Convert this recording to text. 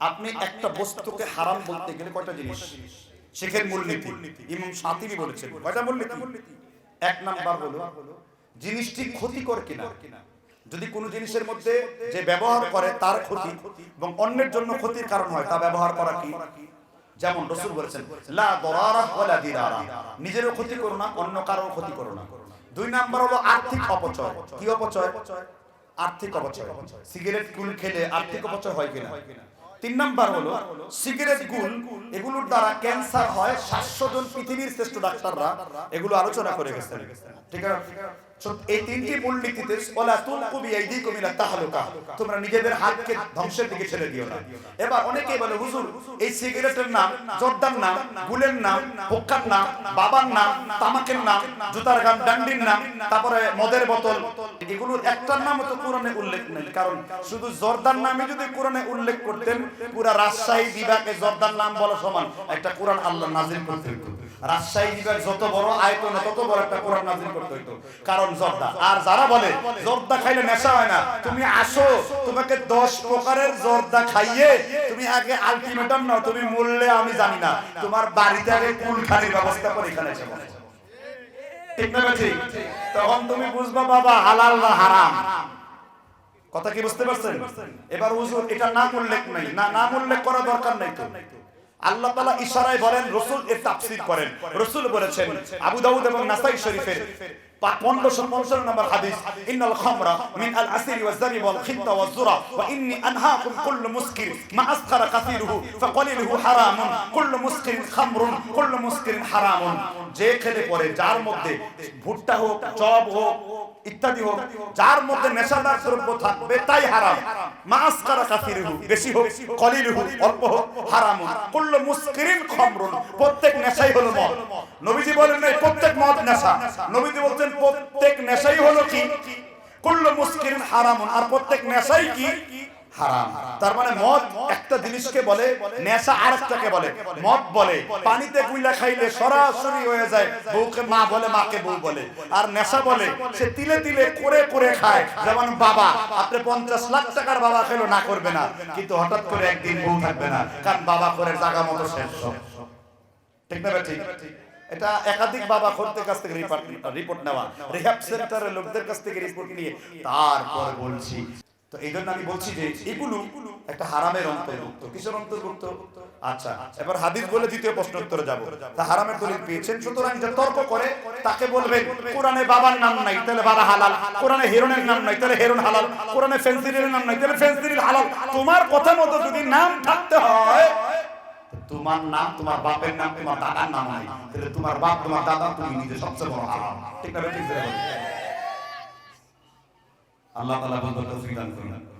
আপনি একটা বস্তুকে হারাম বলতে গেলে কয়টা জিনিস? শেখের মূলনীতি। ইমাম শাতিবি বলেছেন। কয়টা মূলনীতি? এক নাম্বার হলো জিনিসটি ক্ষতিকর কিনা। যদি কোনো জিনিসের মধ্যে যে ব্যবহার করে তার ক্ষতি এবং অন্যের জন্য ক্ষতির কারণ হয় তা ব্যবহার করা কি? যেমন রসুল বলেছেন লা দরারা ওয়ালা দিরারা। নিজেরও ক্ষতি করো না অন্য কারোর ক্ষতি করো না। দুই নাম্বার হলো আর্থিক অপচয়। কি অপচয়? আর্থিক অপচয়। সিগারেট গুল খেলে আর্থিক অপচয় হয় কিনা তিন নাম্বার হলো সিগারেট গুল এগুলোর দ্বারা ক্যান্সার হয়। সাতশো জন পৃথিবীর শ্রেষ্ঠ ডাক্তাররা এগুলো আলোচনা করে গেছেন। ঠিক আছে। এই তিনটি মূলনীতিতে ওলা তাহলুকা। তোমরা নিজেদের হাতকে ধ্বংসের দিকে ছেড়ে দিও না। এবার অনেকেই বলে, হুজুর, এই সিগারেটের নাম, জর্দার নাম, গুলের নাম, হুক্কার নাম, বাবার নাম, তামাকের নাম, জুতার গান, ডান্ডির নাম, তারপরে মদের বোতল। এগুলো একটার নাম তো কোরআনে উল্লেখ নেই। কারণ শুধু জর্দার নামে যদি কোরআনে উল্লেখ করতেন, পুরা রাজশাহী বিভাগে জর্দার নাম বলা সমান। একটা কোরআন আল্লাহ নাজিল করতে হইতো রাজশাহী বিভাগ যত বড় আয়তনে তত বড় একটা কোরআন নাজিল করতে হইতো। কারণ জর্দা। আর যারা বলে, জর্দা খাইলে নেশা হয় না, তুমি আসো, তোমাকে দশ প্রকারের জর্দা খাইয়ে তুমি আগে আলটিমেটাম নাও, তুমি মূল্যে আমি জানি না। তোমার বাড়িতে আগে কুলখানির ব্যবস্থা করে এখানে এসে। ঠিক না ঠিক তখন তুমি বুঝবা, বাবা, হালাল না হারাম? কথা কি বুঝতে পারছেন? এবার হুজুর, এটা নাম উল্লেখ নাই। না নাম উল্লেখ করা দরকার নাই তো। আল্লাহ তালা ইশারায় বলেন, রসুল এর তাফসির করেন। রসুল বলেছেন, আবু দাউদ এবং নাসাই শরীফের কুল্লু কাসিরুহু কুল্লু কুল্লু যে খেলে পরে যার মধ্যে ভুট্টা হোক, চপ হোক, ইত্যাদি হোক, যার মধ্যে নেশাদার দ্রব্য থাকবে, তাই হারাম। মাস কারা কাফিরুহু বেশি হোক, কলিলুহু, অল্প হোক হারাম কুল্লু মুসকিরিন প্রত্যেক নেশাই হলো মদ। নবীজি বলেন প্রত্যেক মদ নেশা। নবীজি প্রত্যেক নেশাই হলো কি? কুল্লু মুসকিরিন হারামুন। আর প্রত্যেক নেশাই কি? হারাম। পঞ্চাশ লাখ টাকার বাবা না করবে না। কিন্তু হঠাৎ করে একদিন বউ থাকবে না। কারণ বাবা করে জায়গা মতো শেষ ঠিক না ঠিক? এটা একাধিক বাবা খোরদের কাছ থেকে রিপোর্ট নেওয়া। রিহ্যাব সেন্টারের লোকদের কাছ থেকে রিপোর্ট নিয়ে তারপর বলছি। তো এই জন্য আমি বলছি যে এগুলো একটা হারামের অন্তর্ভুক্ত। কিসের অন্তর্ভুক্ত? আচ্ছা এবার হাদিস বলে দ্বিতীয় প্রশ্ন উত্তরে যাব। তা হারামের দলিল পেয়েছেন, সুতরাং যে তর্ক করে, তাকে বলবেন, কোরআনে বাবার নাম নাই, তাহলে বাবা হালাল। কোরআনে হেরনের নাম নাই, তাহলে হেরন হালাল। কোরআনে ফেন্সিলের নাম নাই, তাহলে ফেন্সিল হালাল। তোমার কথা মতো যদি নাম থাকতে হয় তোমার নাম, তোমার বাপের নাম, তোমার দাদার নাম নাই। তাহলে তোমার বাপ, তোমার দাদা, তুমি নিজে সবচেয়ে বড় হারাম। ঠিক না ঠিক আল্লাহ তাআলা তৌফিক দান করুন।